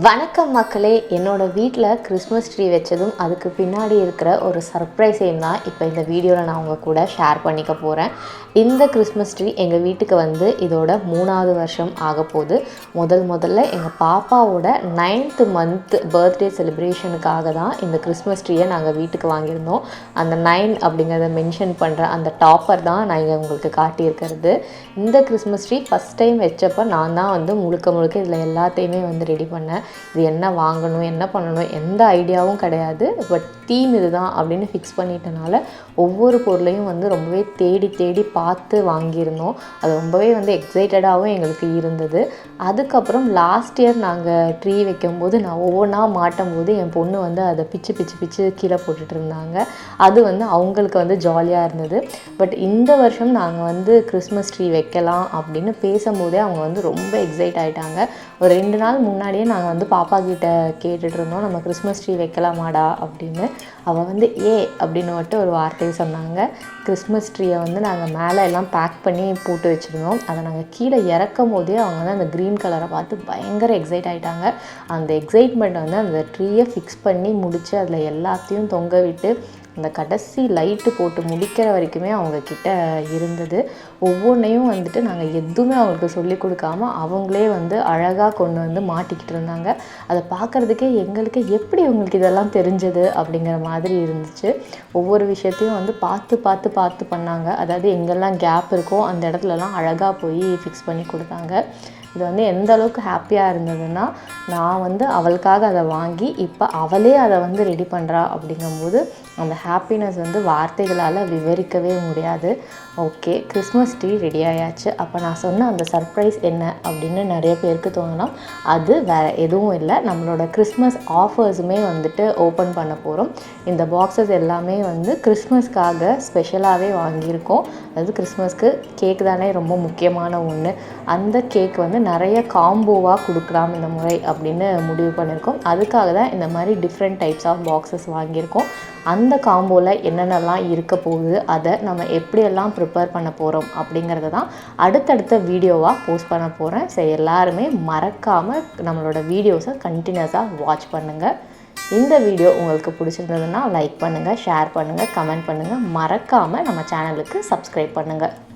வணக்கம் மக்களே என்னோட வீட்டில் கிறிஸ்மஸ் ட்ரீ வச்சதும் அதுக்கு பின்னாடி இருக்கிற ஒரு சர்ப்ரைஸையும் தான் இப்போ இந்த வீடியோவில் நான் உங்கள் கூட ஷேர் பண்ணிக்க போகிறேன் இந்த கிறிஸ்மஸ் ட்ரீ எங்கள் வீட்டுக்கு வந்து இதோட மூணாவது வருஷம் ஆக போகுது. முதல் முதல்ல எங்கள் பாப்பாவோட நைன்த்து மந்த் பர்த்டே செலிப்ரேஷனுக்காக தான் இந்த கிறிஸ்மஸ் ட்ரீயை நாங்கள் வீட்டுக்கு வாங்கியிருந்தோம். அந்த நைன் அப்படிங்கிறத மென்ஷன் பண்ணுற அந்த டாப்பர் தான் நான் இங்கே உங்களுக்கு காட்டியிருக்கிறது. இந்த கிறிஸ்மஸ் ட்ரீ ஃபஸ்ட் டைம் வச்சப்போ நான் தான் வந்து முழுக்க முழுக்க இதில் எல்லாத்தையுமே வந்து ரெடி பண்ணேன். இது என்ன வாங்கணும் என்ன பண்ணணும் எந்த ஐடியாவும் கிடையாது. பட் தீம் இதுதான் அப்படின்னு ஃபிக்ஸ் பண்ணிட்டனால ஒவ்வொரு பொருளையும் வந்து ரொம்பவே தேடி தேடி பார்த்து வாங்கியிருந்தோம். அது ரொம்பவே வந்து எக்ஸைட்டடாகவும் எங்களுக்கு இருந்தது. அதுக்கப்புறம் லாஸ்ட் இயர் நாங்கள் ட்ரீ வைக்கும்போது நான் ஒவ்வொன்றா மாட்டும் போது என் பொண்ணு வந்து அதை பிச்சு பிச்சு பிச்சு கீழே போட்டுட்டு இருந்தாங்க. அது வந்து அவங்களுக்கு வந்து ஜாலியாக இருந்தது. பட் இந்த வருஷம் நாங்கள் வந்து கிறிஸ்மஸ் ட்ரீ வைக்கலாம் அப்படின்னு பேசும்போதே அவங்க வந்து ரொம்ப எக்ஸைட் ஆகிட்டாங்க ஒரு ரெண்டு நாள் முன்னாடியே நாங்கள் வந்து பாப்பா கிட்ட கேட்டுட்டு இருந்தோம் நம்ம கிறிஸ்மஸ் ட்ரீ வைக்கலாமாடா அப்படின்னு. அவள் வந்து ஏ அப்படின்னு மட்டும் ஒரு வார்த்தையை சொன்னாங்க. கிறிஸ்மஸ் ட்ரீயை வந்து நாங்கள் மேலே எல்லாம் பேக் பண்ணி போட்டு வச்சுருந்தோம். அதை நாங்கள் கீழே இறக்கும் போதே அவங்க வந்து அந்த க்ரீன் கலரை பார்த்து பயங்கர எக்ஸைட் ஆகிட்டாங்க அந்த எக்ஸைட்மெண்ட் வந்து அந்த ட்ரீயை ஃபிக்ஸ் பண்ணி முடித்து அதில் எல்லாத்தையும் தொங்க விட்டு அந்த கடைசி லைட்டு போட்டு முடிக்கிற வரைக்குமே அவங்கக்கிட்ட இருந்தது. ஒவ்வொன்றையும் வந்துட்டு நாங்கள் எதுவுமே அவங்களுக்கு சொல்லி கொடுக்காம அவங்களே வந்து அழகாக கொண்டு வந்து மாட்டிக்கிட்டு இருந்தாங்க. அதை பார்க்குறதுக்கே எங்களுக்கு எப்படி உங்களுக்கு இதெல்லாம் தெரிஞ்சது அப்படிங்கிற மாதிரி இருந்துச்சு. ஒவ்வொரு விஷயத்தையும் வந்து பார்த்து பார்த்து பார்த்து பண்ணாங்க. அதாவது எங்கெல்லாம் கேப் இருக்கோ அந்த இடத்துலலாம் அழகாக போய் ஃபிக்ஸ் பண்ணி கொடுத்தாங்க. இது வந்து எந்த அளவுக்கு ஹாப்பியாக இருந்ததுன்னா நான் வந்து அவளுக்காக அதை வாங்கி இப்போ அவளே அதை வந்து ரெடி பண்ணுறா அப்படிங்கும்போது அந்த ஹாப்பினஸ் வந்து வார்த்தைகளால் விவரிக்கவே முடியாது. ஓகே கிறிஸ்மஸ் ட்ரீ ரெடி ஆயாச்சு. அப்போ நான் சொன்ன அந்த சர்ப்ரைஸ் என்ன அப்படின்னு நிறைய பேருக்கு தோணலாம். அது வேறு எதுவும் இல்லை. நம்மளோட கிறிஸ்மஸ் ஆஃபர்ஸுமே வந்துட்டு ஓப்பன் பண்ண போகிறோம் இந்த பாக்ஸஸ் எல்லாமே வந்து கிறிஸ்மஸ்க்காக ஸ்பெஷலாகவே வாங்கியிருக்கோம். அதாவது கிறிஸ்மஸ்க்கு கேக் தானே ரொம்ப முக்கியமான ஒன்று அந்த கேக் வந்து நிறைய காம்போவாக கொடுக்கலாம் இந்த முறை அப்படின்னு முடிவு பண்ணியிருக்கோம். அதுக்காக தான் இந்த மாதிரி டிஃப்ரெண்ட் டைப்ஸ் ஆஃப் பாக்ஸஸ் வாங்கியிருக்கோம். அந்த காம்போவில் என்னென்னலாம் இருக்க போகுது அதை நம்ம எப்படியெல்லாம் ப்ரிப்பேர் பண்ண போகிறோம் அப்படிங்கிறத தான் அடுத்தடுத்த வீடியோவாக போஸ்ட் பண்ண போகிறேன் ஸோ எல்லாருமே மறக்காமல் நம்மளோட வீடியோஸை கண்டினியூஸாக வாட்ச் பண்ணுங்கள் இந்த வீடியோ உங்களுக்கு பிடிச்சிருந்ததுன்னா லைக் பண்ணுங்கள் ஷேர் பண்ணுங்கள் கமெண்ட் பண்ணுங்கள் மறக்காமல் நம்ம சேனலுக்கு சப்ஸ்கிரைப் பண்ணுங்கள்